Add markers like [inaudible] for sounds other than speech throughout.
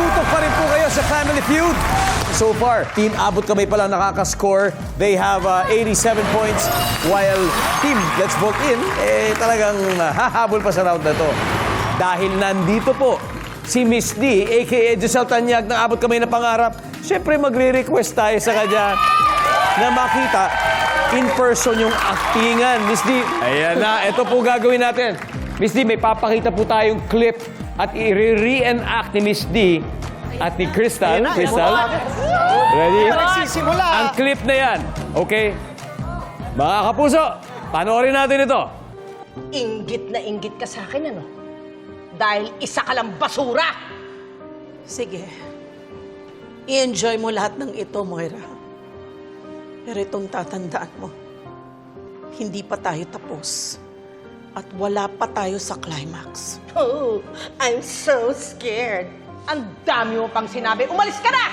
Nakatutok pa rin po kayo sa Family Feud. So far, Team Abot Kamay pa lang nakaka-score. They have uh, 87 points while Team Let's Vote In, eh talagang hahabol pa sa round na to. Dahil nandito po si Miss D, aka Giselle Tanyag ng Abot Kamay na Pangarap, syempre magre-request tayo sa kanya na makita in person yung actingan. Miss D, ayan na, ito po gagawin natin. Miss D, may papakita po tayong clip at i-re-enact ni Miss D at ni Crystal. Crystal, ready? Nagsisimula. Ang clip na yan, okay? Mga kapuso, panoorin natin ito. Inggit na inggit ka sa akin, ano? Dahil isa ka lang basura! Sige. I-enjoy mo lahat ng ito, Moira. Pero itong tatandaan mo, hindi pa tayo tapos. At wala pa tayo sa climax. Oh, I'm so scared. Ang dami mo pang sinabi. Umalis ka na!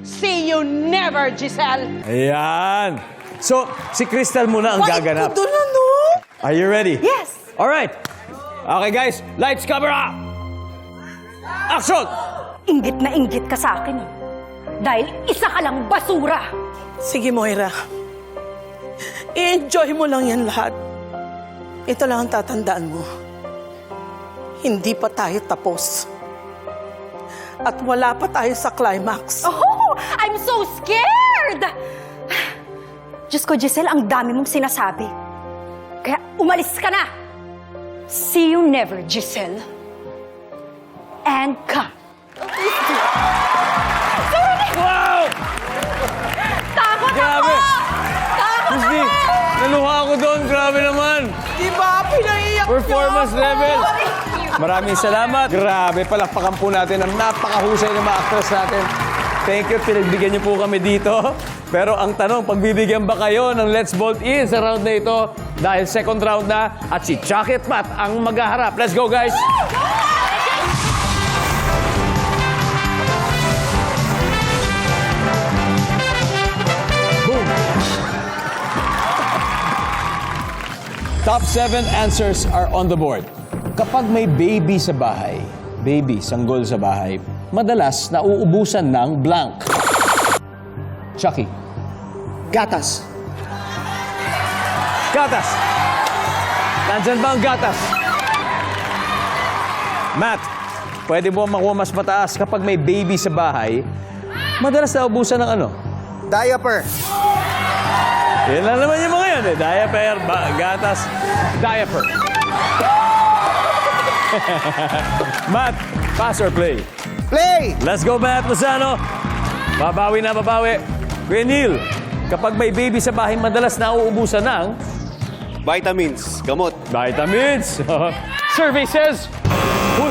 See you never, Giselle! Ayan. So, si Crystal muna ang gaganap. Ito doon, ano? Are you ready? Yes! All right. Okay, guys. Lights, camera. Action! Inggit na inggit ka sa akin. eh. Dahil isa ka lang basura. Sige, Moira. I-enjoy mo lang yan lahat. Ito lang ang tatandaan mo. Hindi pa tayo tapos. At wala pa tayo sa climax. Oh, I'm so scared! Diyos ko, Giselle, ang dami mong sinasabi. Kaya umalis ka na. See you never, Giselle. And come. Performance level. Maraming salamat. Grabe, palakpakan po natin ang napakahusay ng mga actors natin. Thank you, pinagbigyan niyo po kami dito. Pero ang tanong, pagbibigyan ba kayo ng Let's Bolt In sa round na ito? Dahil second round na at si Chucky at Matt ang maghaharap. Let's go, guys! Boom! Top seven answers are on the board. Kapag may baby sa bahay, baby, sanggol sa bahay, madalas nauubusan ng blank. Chucky. Gatas. Gatas. Nandyan ba ang gatas? Matt, pwede mo makuha mas mataas kapag may baby sa bahay, madalas nauubusan ng ano? Diaper. Yan lang naman yung mga yan eh. Diaper, ba- gatas, diaper. [laughs] Matt, pass or play? Play. Let's go, Matt Lozano. Babawi na, babawi. Kuya Neil, kapag may baby sa bahay, madalas nauubusan ng Vitamins, gamot. vitamins. [laughs] Survey says... Uy,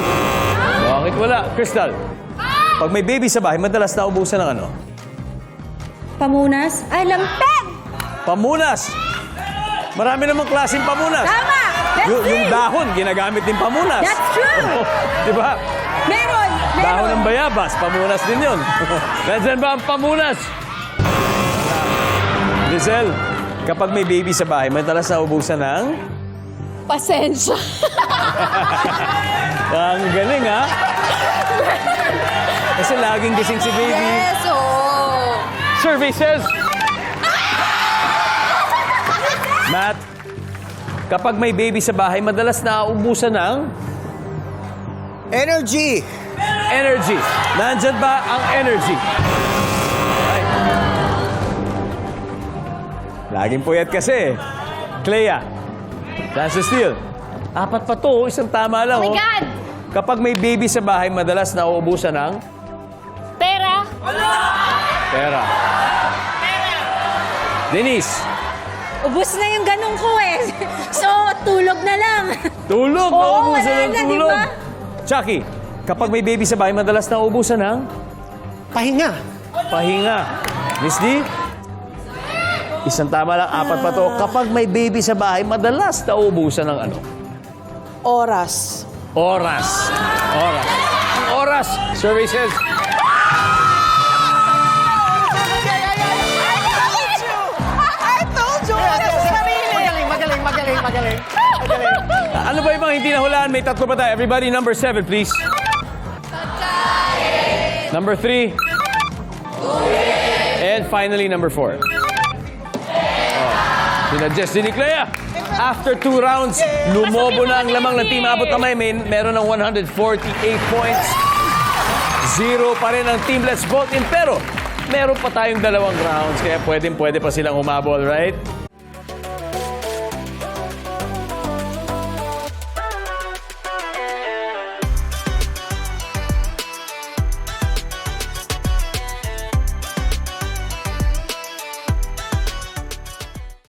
bakit wala? Crystal, pag may baby sa bahay, madalas nauubusan ng ano? Pamunas? Ay, lampeg! Pamunas. Marami namang klaseng pamunas. Tama! Y- yung dahon, ginagamit din pamunas. That's true! [laughs] Di ba? Meron! Meron! Dahon ng bayabas, pamunas din yun. [laughs] Nandiyan ba ang pamunas? Giselle, kapag may baby sa bahay, madalas naubusan ng... Pasensya. [laughs] Ang galing, ha? Kasi laging gising si baby. Yes, oo. Survey says... Matt, kapag may baby sa bahay, madalas naubusan ng Energy. energy. Nandyan ba ang energy? Ay. Laging puyat kasi. Clea. Chance to steal. Apat pa to, isang tama lang. Oh my oh. God! Kapag may baby sa bahay, madalas nauubusan ng Pera. pera. Denise, Ubus na yung ganun ko eh. [laughs] So, tulog na lang. tulog. Oo, nauubusan wala ng na, di tulog. ba? Chucky, kapag may baby sa bahay, madalas nauubusan ng Pahinga. pahinga. Miss D? Isang tama lang, apat pa to. Kapag may baby sa bahay, madalas nauubusan ng ano? Oras. Oras. Oras. Oras. Services. I magaling, magaling. Ano ba mga hindi nahulaan? May tatlo pa tayo. Everybody, number seven, please. Number three. And finally, number four. Oh, sinadjust din ni Clea. After two rounds, lumobo na ang lamang ng Team Abot Kamay. May, meron ng 148 points. Zero pa rin ang Team Let's Vote In. Pero, meron pa tayong dalawang rounds. Kaya pwedeng pwede pa silang umabol, right?